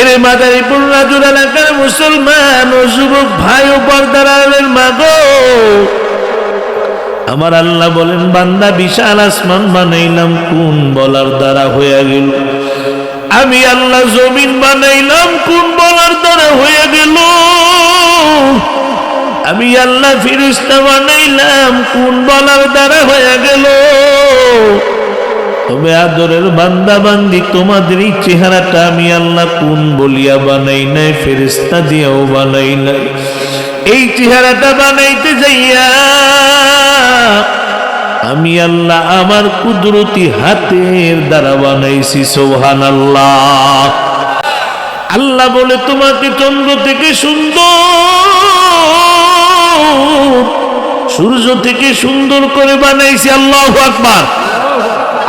এর মাদারীপুর রাজুর এলাকার মুসলমান ও যুবক ভাই ও পর্দার আলের মাগো। আমার আল্লাহ বলেন, বান্দা, বিশাল আসমান বানাইলাম, কোন বলার দ্বারা হয়ে গেল? আমি আল্লাহ জমিন বানাইলাম, কোন বলার দ্বারা হয়ে গেল? আমি আল্লাহ ফিরিস্তা বানাইলাম, কোন বলার দ্বারা হয়ে গেল? তবে আদরের বান্দা বান্দি তোমাদের এই চেহারাটা আমি আল্লাহ কোন বলিয়া বানাই নাই ফেরিস্তা দিয়াও বানাই নাই। এই চেহারাটা বানাইতে যাইয়া আমি আল্লাহ আমার কুদরতি হাতের দ্বারা বানাইছি সোহান আল্লাহ আল্লাহ বলে, তোমাকে চন্দ্র থেকে সুন্দর, সূর্য থেকে সুন্দর করে বানাইছি, আল্লাহ আকবার।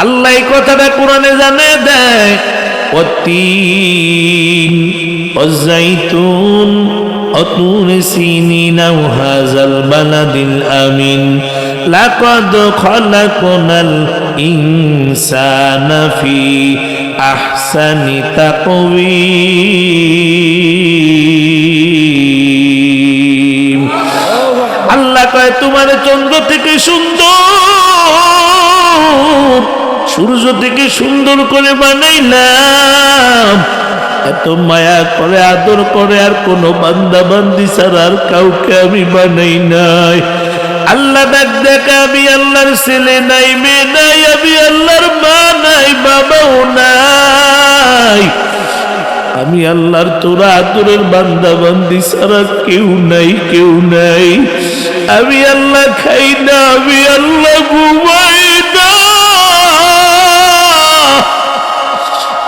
আল্লাহ কথাটা কোরআনে জানে দেয় অতীন অতুর সিনিন হাজাল বালাদিল আমিন। লাকাদ খলাকনাল ইনসানা ফি আহসানি তাকওয়িম। আল্লাহ কয়, তোমার চন্দ্র থেকে সুন্দর সূর্য থেকে সুন্দর করে বানাইলাম। এত মায়া করে, আদর করে, আর কোনো বান্দা বান্দি ছাড়া আর কাউকে আমি বানাই নাই। আল্লাহ ডাক দেখা, আমি আল্লাহর ছেলে নাই, মেয়ে নাই, আমি আল্লাহর মা নাই, বাবাও নাই। আমি আল্লাহর তোরা আদরের বান্দা বান্দি ছাড়া কেউ নাই কেউ নাই। আমি আল্লাহ খাই না, আমি আল্লাহ ঘুমাই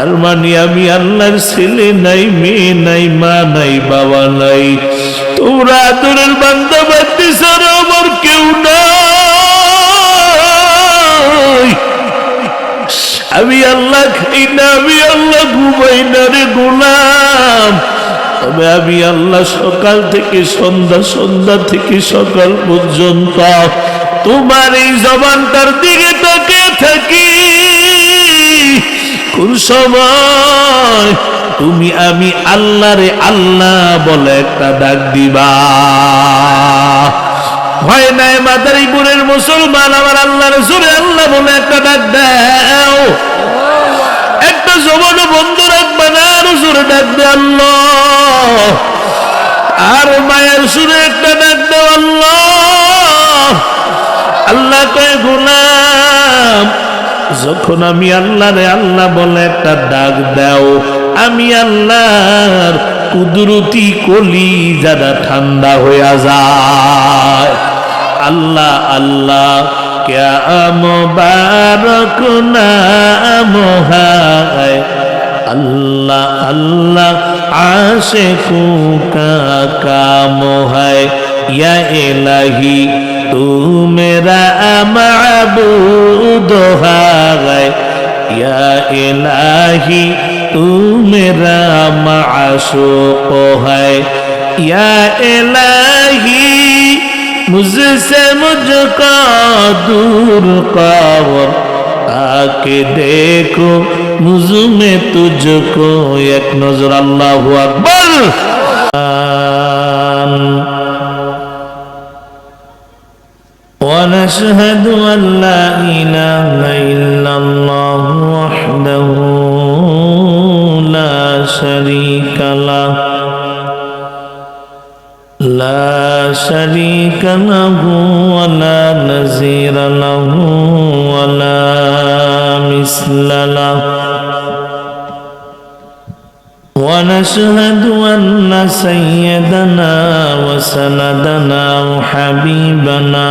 আর মানে আমি আল্লাহর ছেলে নাই, মেয়ে নাই, মা নাই, বাবা নাই। তোমরা আদরের বান্ধব ছাড়া আমার কেউ নাই। আমি আল্লাহ খাই না, আমি আল্লাহ ঘুমাই না রে গোলাম। তবে আমি আল্লাহ সকাল থেকে সন্ধ্যা সন্ধ্যা থেকে সকাল পর্যন্ত তোমার এই জবানটার দিকে তাকে থাকি। কোন সময় তুমি আমি আল্লাহ রে আল্লাহ বলে একটা ডাক দিবা। ভয় নাই মাদারীপুরের মুসলমান, আমার আল্লাহ রসুলে আল্লাহ বলে একটা ডাক দাও। একটা জবান বন্ধ রাখবে না আর ডাক দে আল্লাহ। আর মায়ের সুরে একটা ডাক দাও আল্লাহ। আল্লাহ কয়, গোলাম যখন আমি আল্লাহরে আল্লাহ বলে একটা ডাক দাও, আমি আল্লাহর কুদরতি কলি যারা ঠান্ডা হইয়া যায়। আল্লাহ আল্লাহ মোবারক আল্লাহ আল্লাহ আশে ফুকা কাম হায়। ইয়া এলাহি तू मेरा माबूद है या इलाही तू मेरा माशूक है या इलाही मुझसे मुझको दूर कर आके देखो मुझ में तुझको एक नजर अल्लाह अकबर ونشهد أن لا إله إلا الله وحده لا شريك له. لا شريك له ولا نزير له ولا مثل له. ونشهد أن سيدنا وسندنا وحبيبنا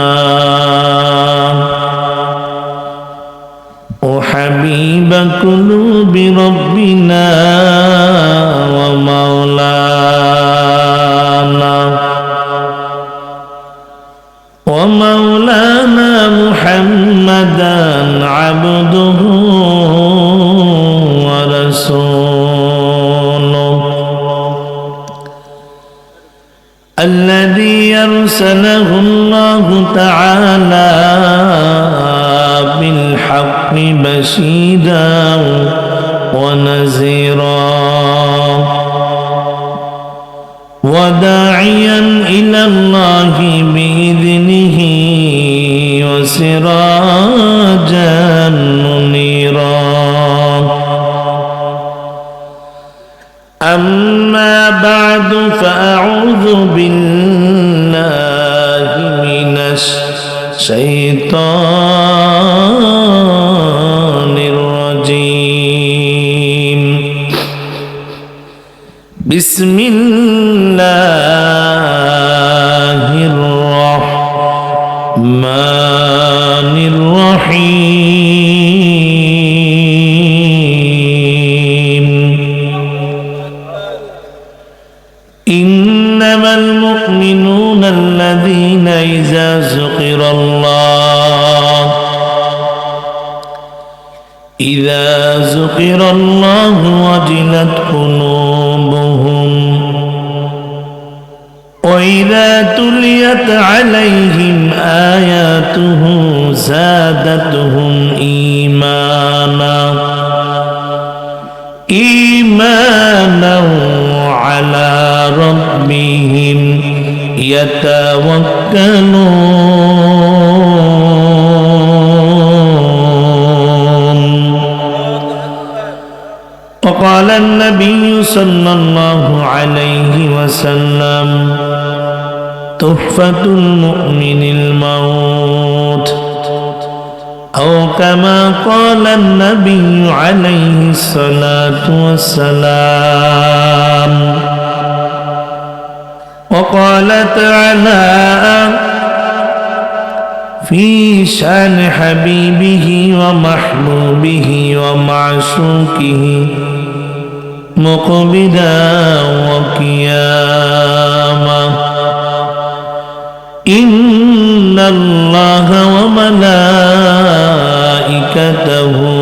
وحبيب قلوب ربنا ومولانا ومولانا محمدا عبده ورسوله. أرسله الله تعالى بالحق بشيرا ونذيرا. وداعيا إلى الله بإذنه وسراجا منيرا. أما بعد فأعوذ بالله الشيطان الرجيم. بسم الله الرحمن الرحيم. إنما المؤمنون الذين إذا ذكر الله إذا ذكر الله وجلت قلوبهم وإذا تليت عليهم آياته زادتهم إيمانا يتوكلون وقال النبي صلى الله عليه وسلم تحفة المؤمن الموت. أو كما قال النبي عليه الصلاة والسلام وقال تعالى في شأن حبيبه ومحبوبه ومعشوقه مقبدا وقياما. إن الله وملائكته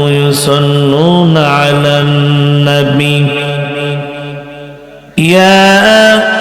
يصلون على النبي. يا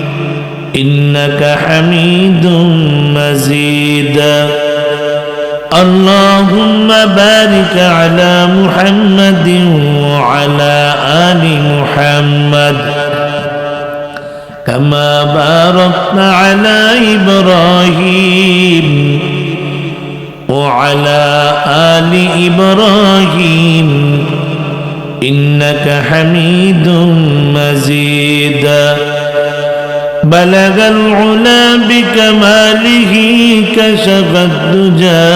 إنك حميد مزيد. اللهم بارك على محمد وعلى آل محمد. كما باركت على إبراهيم وعلى آل إبراهيم. إنك حميد مزيد. بلغ العلا بكماله كشف الدجى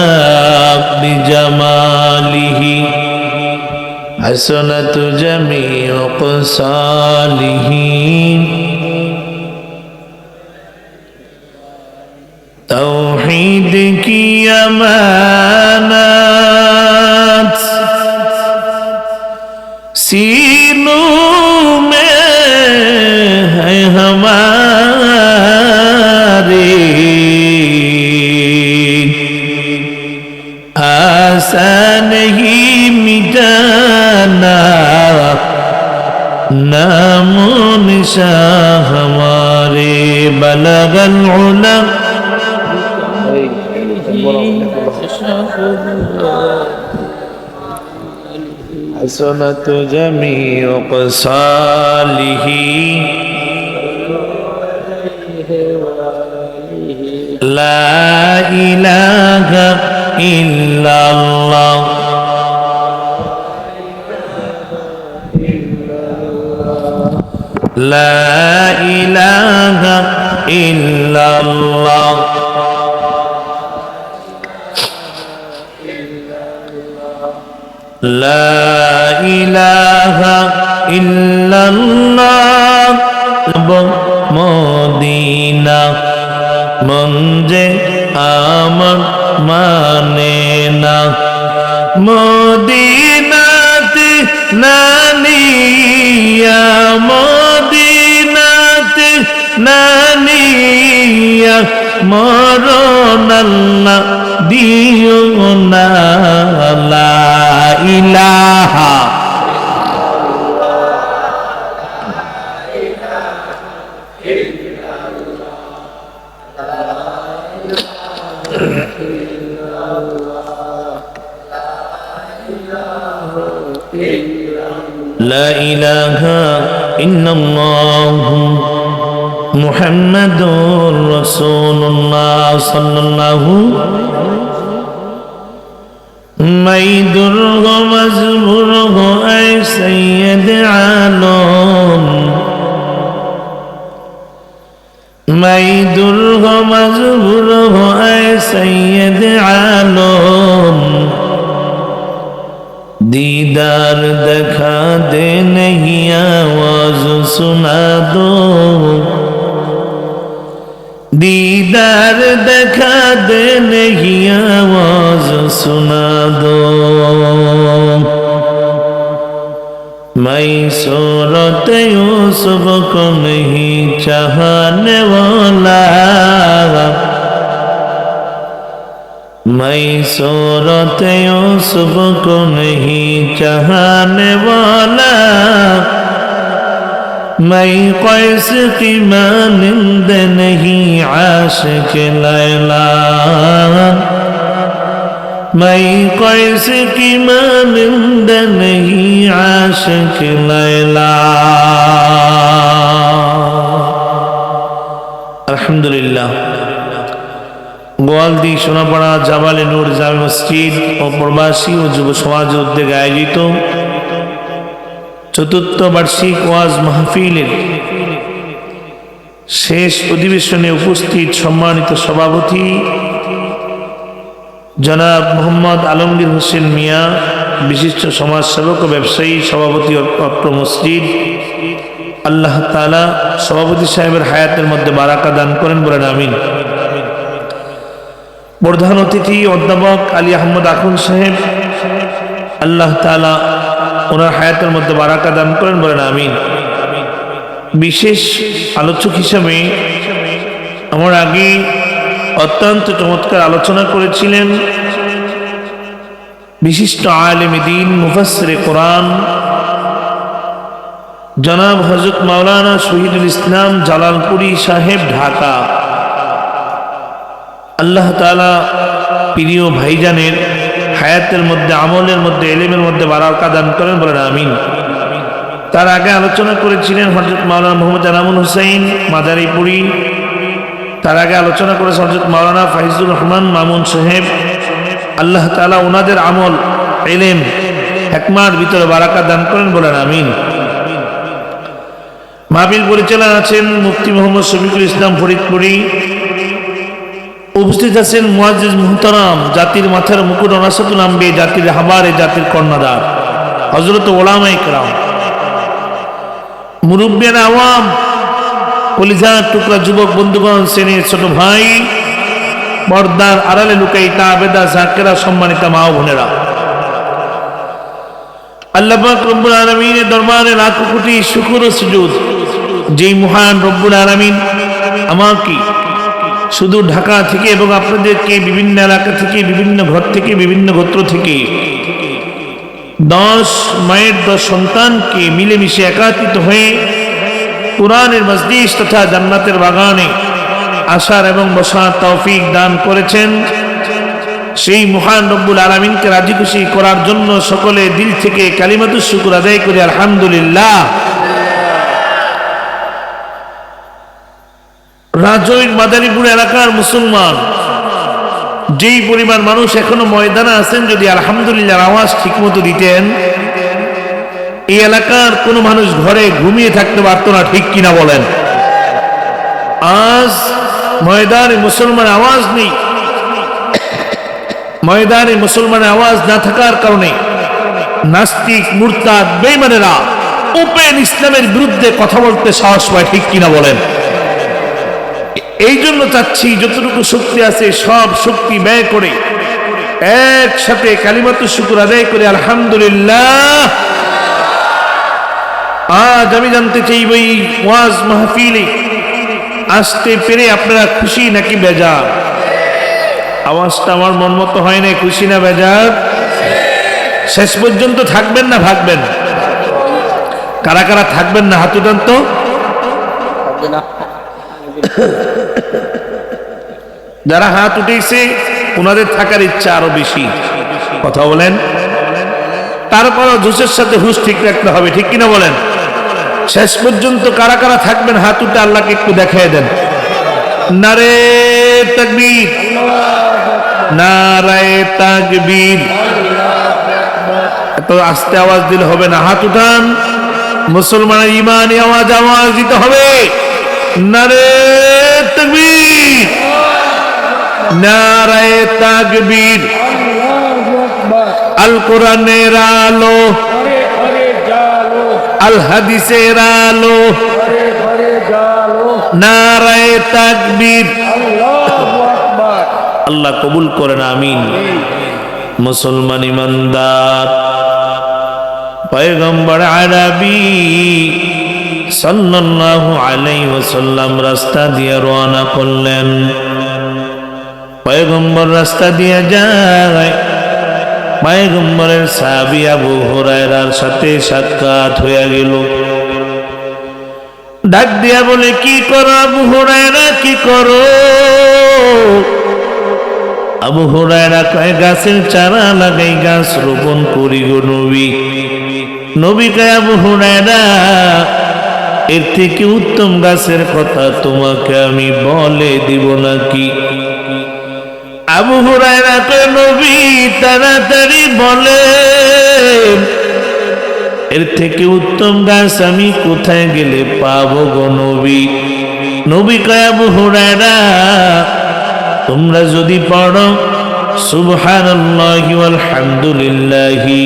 بجماله. حسنة جميع قصاله توحيدك يمانات सीनों নাম নিশা হমারে বলগল উলম حسنة جميع قصاله لا إله إلا الله لا إله إلا الله لا إله إلا الله মদিনা মন যে আমার মানে না মদিনাতে নানিয়া মদিনাতে নানিয়া মরণ আল্লাহ দিও না লা ইলাহা لا إله إلا الله মুহাম্মাদুর রাসূলুল্লাহ সাল্লাল্লাহু মাইদুর গো মজবুর গো আই সৈয়দ আলম। মাইদুর গো মজবুর গো আই সৈয়দ আলম। दीदार दिखा दे नहीं आवाज सुना दो دیدار دکھا دے نہیں آواز سنا دو میں صورت یوسف کو نہیں چاہنے والا میں صورت یوسف کو نہیں چاہنے والا میں قیس کی مانند نہیں عاشق لیلا میں قیس کی مانند نہیں عاشق لیلا আলহামদুলিল্লাহ গোয়ালদি সোনাপাড়া জাবালে নূর জামে মসজিদ ও প্রবাসী ও যুব সমাজ উদ্যোগে আয়োজিত চতুর্থ বার্ষিক ওয়াজ মাহফিলের শেষ অধিবেশনে উপস্থিত সম্মানিত সভাপতি জনাব মোহাম্মদ আলমগীর হোসেন মিয়া, বিশিষ্ট সমাজসেবক ও ব্যবসায়ী সভাপতি অত্র মসজিদ, আল্লাহ তালা সভাপতি সাহেবের হায়াতের মধ্যে বারাকা দান করেন বলেন, আমিন। প্রধান অতিথি অধ্যাপক আলী আহমদ আখুন সাহেব, আল্লাহ তালা ওনার হায়াতের মধ্যে বারাকা দান করেন বলেন, আমিন। বিশেষ আলোচক হিসাবে আমার আগে অত্যন্ত চমৎকার আলোচনা করেছিলেন বিশিষ্ট আলেম দিন মুফাসরে কোরআন, জনাব হজরত মাওলানা শহীদুল ইসলাম জালালপুরি সাহেব, ঢাকা। আল্লাহ তালা প্রিয় ভাইজানের হায়াতের মধ্যে, আমলের মধ্যে, এলেমের মধ্যে বারাকা দান করেন বলেন, আমিন। তার আগে আলোচনা করেছিলেন হজরত মাওলানা মোহাম্মদ আনামুল হুসাইন মাদারীপুরি। তার আগে আলোচনা করেছে হজরত মাওলানা ফাইজুর রহমান মামুন সাহেব। আল্লাহ তালা ওনাদের আমল, এলেম একমার ভিতরে বারাকা দান করেন বলেন, আমিন। মাহবিল পরিচালনা আছেন মুফতি মোহাম্মদ শফিকুল ইসলাম ফরিদপুরি। উপস্থিত আছেন মুয়াজিজ মুহতারাম, জাতির মাথার মুকুট অনাসত নামবে জাতির হাবারে, জাতির কর্ণাদার হজরত ওলামাই ইকরাম আওয়াম, কলিজার টুকরা যুবক, বন্ধুগণ, শ্রেণির ছোট ভাই, পর্দার আড়ালে লুকাইতা আবেদা, জাকেরা, সম্মানিত মা বোনেরা। আল্লাহ রব্বুল আলমিনের দরবারে লাখো কোটি শুকুর সুযোগ যেই মহান রব্বুল আলমিন আমাকে শুধু ঢাকা থেকে এবং আপনাদেরকে বিভিন্ন এলাকা থেকে, বিভিন্ন ঘর থেকে, বিভিন্ন গোত্র থেকে দশ মায়ের দশ সন্তানকে মিলেমিশে একাত্রিত হয়ে কোরআনের মসজিদ তথা জান্নাতের বাগানে আসার এবং বসার তৌফিক দান করেছেন। সেই মহান রব্বুল আলমিনকে রাজি খুশি করার জন্য সকলে দিল থেকে কালিমাতুর শুকুর আদায় করে। আলহামদুলিল্লাহ। রাজৈর মাদারীপুর এলাকার মুসলমান। যেই পরিমাণ মানুষ এখনও ময়দানে আছেন, যদি আলহামদুলিল্লাহ আওয়াজ ঠিকমতো দিতেন, এই এলাকার কোনো মানুষ ঘরে ঘুমিয়ে থাকতে পারতো না, ঠিক কিনা বলেন। আজ ময়দানে মুসলমান আওয়াজ নেই। ময়দানে মুসলমানের আওয়াজ না থাকার কারণে নাস্তিক, মুরতাদ বেইমানেরা ওপেন ইসলামের বিরুদ্ধে কথা বলতে সাহস পায়, ঠিক কিনা বলেন। এই জন্য চাচ্ছি যতটুকু শক্তি আছে, সব শক্তি ব্যয় করে একসাথে কালিমাত শুকুর আদায় করে, আলহামদুলিল্লাহ। আজ আমি জানতে চাই ওই ওয়াজ মাহফিলে আসতে পেরে আপনারা খুশি নাকি বেজার? আওয়াজটা আমার মন মতো হয় না খুশি না বেজার? শেষ পর্যন্ত থাকবেন না ভাগবেন? কারা কারা থাকবেন না হাত উঠান তো? যারা হাত উঠেছে, ওনাদের থাকার ইচ্ছা আরও বেশি। কথা বলেন? তারপরও জোসের সাথে হুশ ঠিক রাখতে হবে, ঠিক কিনা বলেন? শেষ পর্যন্ত কারা কারা থাকবেন হাত উঠে আল্লাহকে একটু দেখাই দেন। নারে তাকবীর। নারায়ে তাকবীর। এত আস্তে আওয়াজ দিলে হবে না। হাত উঠান। মুসলমানের ইমানি আওয়াজ আওয়াজ দিতে হবে। নারে তাকবীর। নারায়ে তাকবীর। আল কোরআনের আলো। আল হাদিসের আলো। নারায়ে তাকবীর। আল্লাহ কবুল করেন, আমিন। মুসলমান ইমানদার। পয়গম্বর আরবি সাল্লাল্লাহু আলাইহি ওয়াসাল্লাম রাস্তা দিয়ে রওনা করলেন। পয়গম্বর রাস্তা দিয়ে যায়। পয়গম্বরের সাহাবী আবু হুরায়রার সাথে সাক্ষাৎ হয়ে গেল। ডাক দিয়া বলে, কি করো আবু হুরায়রা, কি করো? আবু হুরায়রা কয়, গাছের চারা লাগাই, গাছ রোপণ করি গো নবী। নবী কয়, আবু হুরায়রা, এর থেকে উত্তম গাছের কথা তোমাকে আমি বলে দিব নাকি? আবু হুরায়রা নবী, তাড়াতাড়ি বলে। এর থেকে উত্তম গাছ আমি কোথায় গেলে পাবো গো নবী? নবী কয়, আবু হুরায়রা, তোমরা যদি পড়ো, সুবহানাল্লাহি ওয়ালহামদুলিল্লাহি,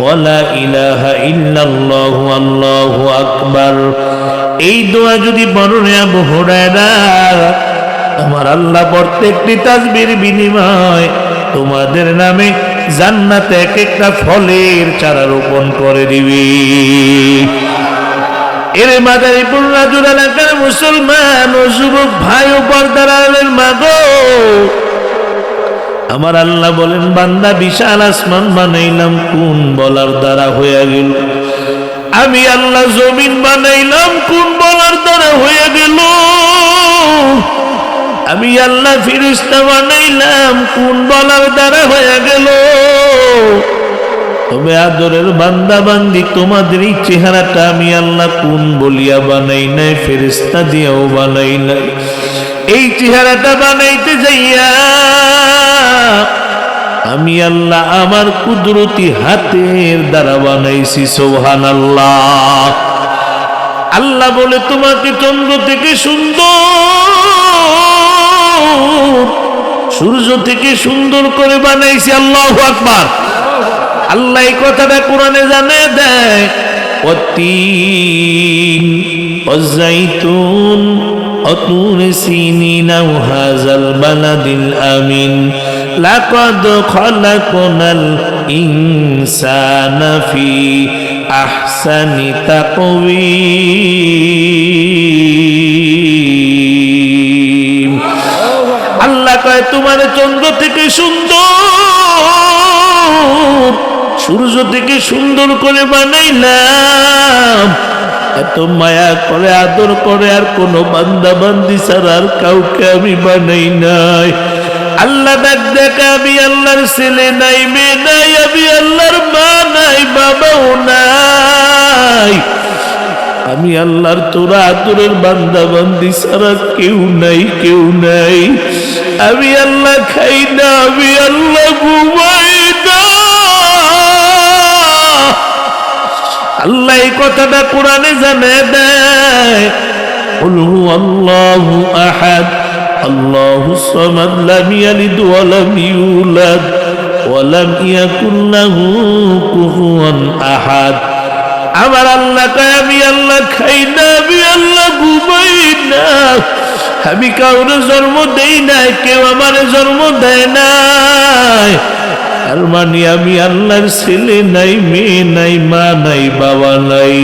ওয়ালা ইলাহা ইল্লাল্লাহু, আল্লাহু আকবার। এই দোয়া যদি পড়ো রে আবু হুরায়রা আমার আল্লাহ প্রত্যেকটি তাসবির বিনিময় তোমাদের নামে জান্নাতে এক একটা ফলের চারা রোপণ করে দিবি। এর মাদারীপুর রাজুর এলাকার মুসলমান ও যুবক ভাই ও পর্দার আলের মাগো, আমার আল্লাহ বলেন, বান্দা বিশাল আসমান বানাইলাম, কোন বলার দ্বারা হয়ে গেল? আমি আল্লাহ জমিন বানাইলাম, কোন বলার দ্বারা হয়ে গেল? আমি আল্লাহ ফিরিস্তা বানাইলাম, কোন বলার দ্বারা হয়ে গেল? তবে আদরের বান্দা বান্দি তোমাদের এই চেহারাটা আমি আল্লাহ কোন বলিয়া বানাই নাই, ফেরিস্তা দিয়াও বানাই নাই। এই চেহারাটা বানাইতে যাইয়া আমি আল্লাহ আমার কুদরতি হাতের দ্বারা বানাইছি সোহান আল্লাহ আল্লাহ বলে, তোমাকে চন্দ্র থেকে সুন্দর সূর্য থেকে সুন্দর করে বানাইছি আল্লাহ আকবার আল্লাহ এই কথাটা কোরআনে জানে দেয় والتين والزيتون وطور سينين وهذا البلد الأمين لقد خلقنا الإنسان في أحسن تقويم আল্লাহ কয়, তোমার চন্দ্র থেকে সুন্দর, সূর্য থেকে সুন্দর করে বানাইলাম। এত মায়া করে, আদর করে, আর কোন বান্দা বান্দি ছাড়া আর কাউকে আমি বানাই নাই। আল্লাহ দেখ, আমি আল্লাহর ছেলে নাই, মেয়ে নাই, আমি আল্লাহর মা নাই, বাবাও নাই। আমি আল্লাহর তোরা আতুরের বান্দা বান্দি সারা কেউ নাই কেউ নাই। আমি আল্লাহ খাই না, আমি আল্লাহ ঘুমাই না। আল্লাহ এই কথাটা কোরআনে জানে দেয়। আল্লাহু আহাদ, আল্লাহু সামাদ, লাম ইয়ালিদ ওয়া ইউলাদ আহাদ। আমার আল্লাহ কয়, আমি আল্লাহ খাই না, আমি আল্লাহ ঘুমাই না। আমি কাউরে জন্ম দেই নাই, কেউ আমার জন্ম দেয় নাই। আর মানে আমি আল্লাহর ছেলে নাই, মেয়ে নাই, মা নাই, বাবা নাই।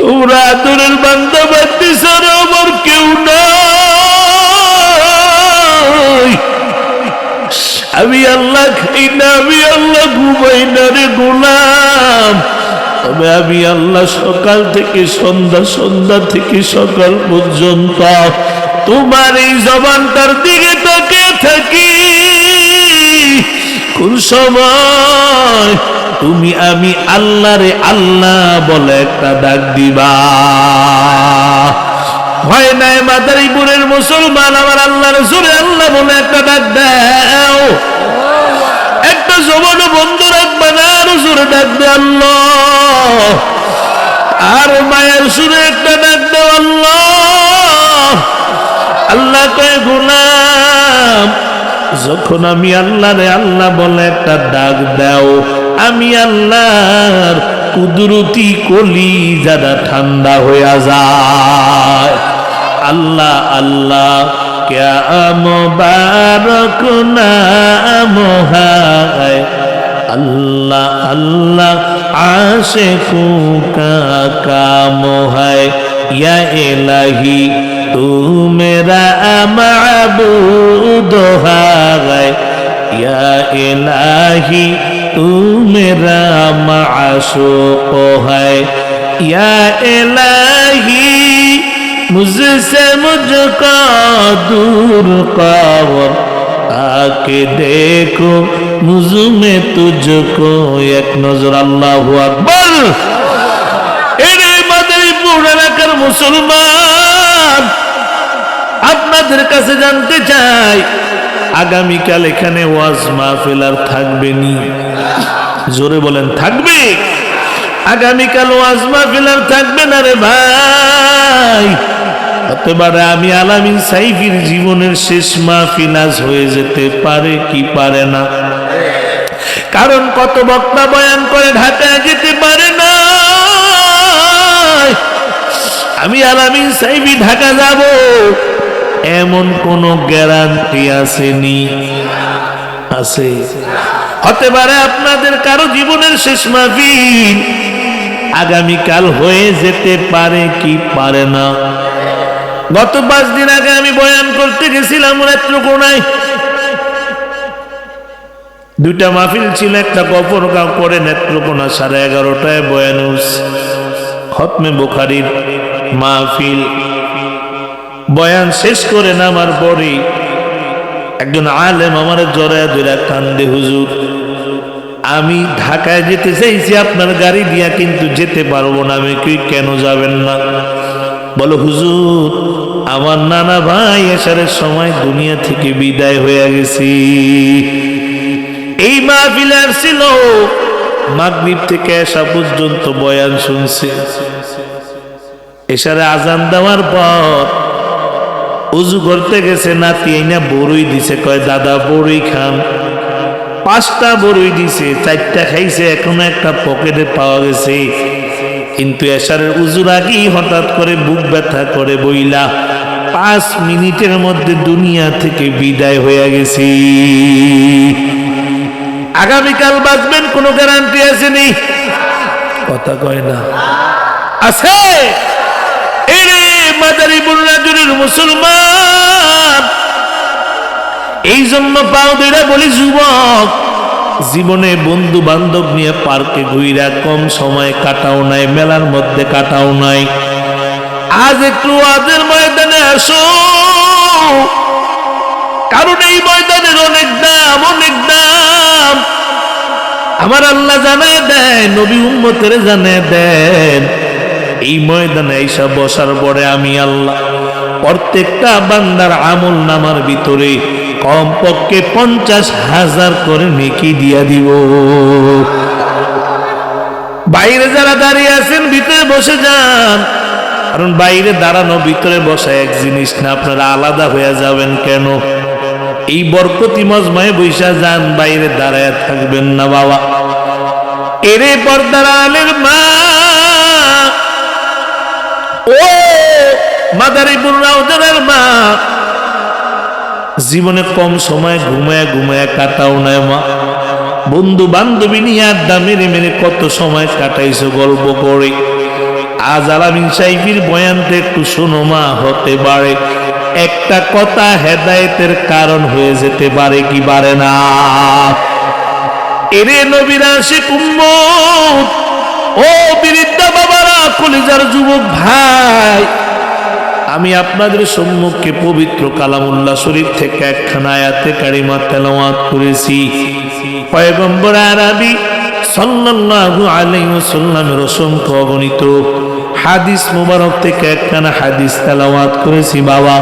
তোমরা আদরের বান্ধবান্তি ছাড়া আমার কেউ নাই। আমি আল্লাহ খাই না, আমি আল্লাহ ঘুমাই না রে গোলাম। তবে আমি আল্লাহ সকাল থেকে সন্ধ্যা সন্ধ্যা থেকে সকাল পর্যন্ত তোমার এই জবানটার দিকে তাকে থাকি। কোন সময় তুমি আমি আল্লাহ রে আল্লাহ বলে একটা ডাক দিবা। হয় নাই মাদারীপুরের মুসলমান, আমার আল্লাহ রসুলে আল্লাহ বলে একটা ডাক দাও। একটা জমানো বন্ধ রাখবে না আরও জোরে ডাক দে আল্লাহ। আর মায়ের সুরে একটা ডাক দেওয়া আল্লাহ। আল্লাহ কয়, গুলাম, যখন আমি আল্লাহরে আল্লাহ বলে একটা ডাক দাও, আমি আল্লাহর কুদরতি কলি যারা ঠান্ডা হইয়া যায়। আল্লাহ আল্লাহ কে আমার কোন মোহায় আল্লাহ আল্লাহ আসে কাম হয় ইয়া এলাহি তু মেরা মাবুদ হয় ইয়া এলাহি তু মেরা মাশুক হয় ইয়া এলাহি মুঝসে মুঝকো দূর কর कर आके देखो मुझ में तुझको एक नजर अल्लाह আকবার এরে মাদারীপুর এলাকার মুসলমান আপনাদের কাছে জানতে চাই আগামীকাল এখানে ওয়াজ মাহফিল আর থাকবে নি জোরে বলেন থাকবে আগামীকাল ওয়াজ মাহফিল আর থাকবে না রে ভাই পারে আমি আলামিন সাইফির জীবনের শেষ মাহফিল আজ হয়ে যেতে পারে কি পারে না? কারণ কত বক্তা বয়ান করে ঢাকায় যেতে পারে না। আমি আলামিন সাইফি ঢাকা যাব, এমন কোন গ্যারান্টি আসেনি। আছে। হতে পারে আপনাদের কারও জীবনের শেষ মাহফিল আগামীকাল হয়ে যেতে পারে কি পারে না। গত পাঁচ দিন আগে আমি বয়ান করতে গেছিলাম নেত্রকোনায় দুইটা মাহফিল ছিল, একটা কপর গাঁও করে নেত্রকোনা সাড়ে এগারোটায় বয়ান খতমে বুখারির মাহফিল। বয়ান শেষ করে নামার পরে একজন আলেম আমার জড়ায় ধরে কান্দে, হুজুর, আমি ঢাকায় যেতে চাইছি, আপনার গাড়ি দিয়া কিন্তু যেতে পারব না, আমি কি কেন যাবেন না? বলো, হুজুর, আমার নানা ভাই এসারের সময় দুনিয়া থেকে বিদায় হয়ে গেছি। এই মাহফিল ছিল। মাগরিব থেকে আসা পর্যন্ত বয়ান শুনছে। এসারে আজান দেওয়ার পর উজু করতে গেছে, নাতি এই না বড়ই দিছে, কয়, দাদা বড়ই খান। পাঁচটা বড়ই দিছে, চারটা খাইছে, এখনও একটা পকেটে পাওয়া গেছে। কিন্তু এসারের উজুর আগেই হঠাৎ করে বুক ব্যথা করে বইলা, পাঁচ মিনিটের মধ্যে দুনিয়া থেকে বিদায় হয়ে গেছি। আগামীকাল বাঁচবেন, কোনো গ্যারান্টি আছে নি? কথা কয় না। আছে! এরে মাদারি বুল্লাজুরের মুসলমান! এই জন্য পাও বলি, যুবক জীবনে বন্ধু বান্ধব নিয়ে পার্কে ঘুইরা কম সময় কাটাও নাই, মেলার মধ্যে কাটাও নাই। আজ একটু আদের ময়দানে আসো। কারণ এই ময়দানের অনেক দাম অনেক দাম। আমার আল্লাহ জানায় দেয় নবী উম্মতের জানায় দেন, এই ময়দানে এইসব বসার পরে আমি আল্লাহ প্রত্যেকটা বান্দার আমল নামার ভিতরে কমপক্ষে পঞ্চাশ হাজার করে নেকি দিয়া দিব। বাইরে যারা দাঁড়িয়ে আছেন, ভিতরে বসে যান। কারণ বাইরে দাঁড়ানো, ভিতরে বসা এক জিনিস না, আপনারা আলাদা হয়ে যাবেন কেন? এই বরকতি মজমায় বৈশা যান, বাইরে দাঁড়ায় থাকবেন না বাবা। এরে পর্দার আলের মা! ও মাদারি বুড়াউদের মা! জীবনে কম সময় ঘুমায় ঘুমায় কাটাও নাই মা। বন্ধু বান্ধবী নিয়ে আড্ডা মেরে মেরে কত সময় কাটাইছো গল্প করে। আজ আলামিন সাইফির বয়ানটা একটু শোনো মা, হতে পারে। একটা কথা হেদায়েতের কারণ হয়ে যেতে পারে কি পারে না। এরে নবীরা সে উম্মত, ও বৃদ্ধা বাবারা, কলিজার যুবক ভাই আমি আপনাদের সম্মুখে পবিত্র কালামুল্লাহ শরীফ থেকে একখানা আয়াতে কারিমা তেলাওয়াত করেছি। পয়গম্বর আরবি সাল্লাল্লাহু আলাইহি ওয়াসাল্লামের অসংখ্য অগণিত হাদিস মুবারক থেকে একখানা হাদিস তেলাওয়াত করেছি, বাবা।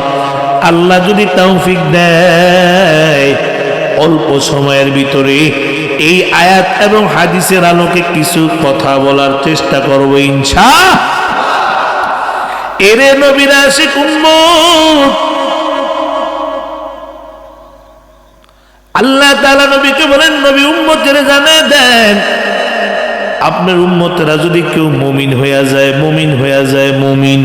আল্লাহ যদি তৌফিক দেয়, অল্প সময়ের ভিতরে এই আয়াত এবং হাদিসের আলোকে কিছু কথা বলার চেষ্টা করব ইনশা এরে নবীরা সে আল্লাহ তাআলা নবীকে বলেন, নবী উম্মতের জানে দেন, আপনার উম্মতেরা যদি কেউ মমিন হইয়া যায়, মমিন হইয়া যায়, মমিন।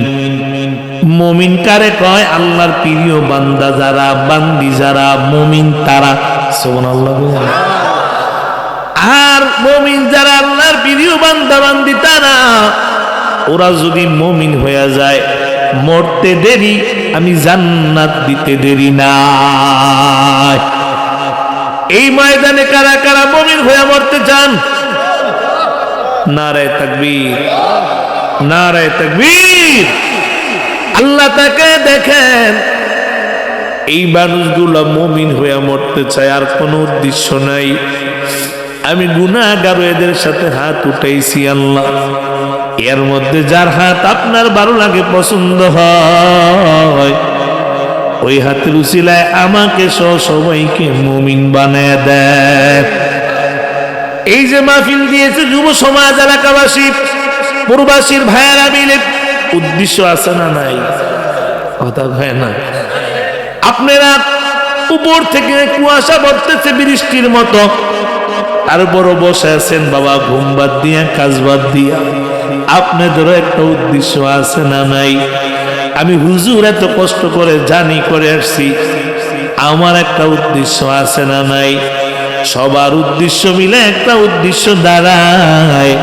মমিন কারে কয়? আল্লাহর প্রিয় বান্দা যারা, বান্দি যারা, মমিন তারা। সুবহানাল্লাহ বলেন। আর মমিন যারা আল্লাহর প্রিয় বান্দা, বান্দি তারা। ওরা যদি মমিন হয়ে যায়, মরতে দেরি, আমি জান্নাত দিতে দেরি না এই ময়দানে কারা কারা মমিন হইয়া মরতে চান? নারায় তাকবীর। নারায় তাকবীর। আল্লাহ তাকে দেখেন, এই মানুষগুলো মমিন হয়ে মরতে চায়, আর কোনো উদ্দেশ্য নাই। আমি গুনাহগার এদের সাথে হাত উঠাইছি, আল্লাহ। এর মধ্যে যার হাত আপনার ভালো লাগে, পছন্দ হয়, ওই হাতের উসিলায় আমাকে সহ সবাইকে মুমিন বানায় দেয়। এই যে মাহফিল দিয়েছে যুব সমাজ, এলাকাবাসী পূর্বাসীর ভাইয়েরা মিলে, উদ্দেশ্য আছে না নাই? কথা হয় না। আপনারা উপর থেকে কুয়াশা পড়তেছে বৃষ্টির মতো। তারপরও বসে আছেন, বাবা, ঘুম বাদ দিয়া, কাজ বাদ দিয়া। আপনাদেরও একটা উদ্দেশ্য আছে না নাই? আমি হুজুর এত কষ্ট করে জানি, করে আসছি। আমার একটা উদ্দেশ্য আছে না নাই? সবার উদ্দেশ্য মিলে একটা উদ্দেশ্য দাঁড়ায়।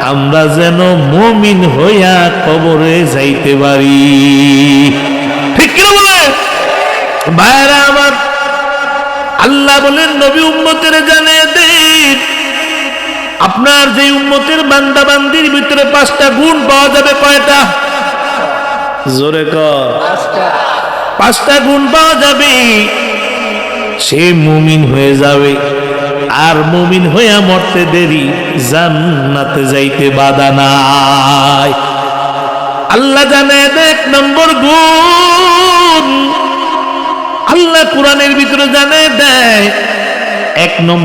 আমরা যেন মমিন হইয়া কবরে যাইতে পারি। ঠিক কিনা বলে? ভাইরা আমার আল্লাহ বলেন, নবী উম্মতের জানে দেন আপনার যে উম্মতের বান্দা বান্দির ভিতরে পাঁচটা গুণ পাওয়া যাবে কয়টা? জোরে পাঁচটা গুণ পাওয়া যাবে। সে মুমিন হয়ে যাবে। আর মুমিন হইয়া মরতে দেরি, জান্নাতে যাইতে বাধা নাই। আল্লাহ জানে এক নম্বর গুণ। আল্লাহ কোরআনের ভিতরে জানে দেয়, এক নম্বর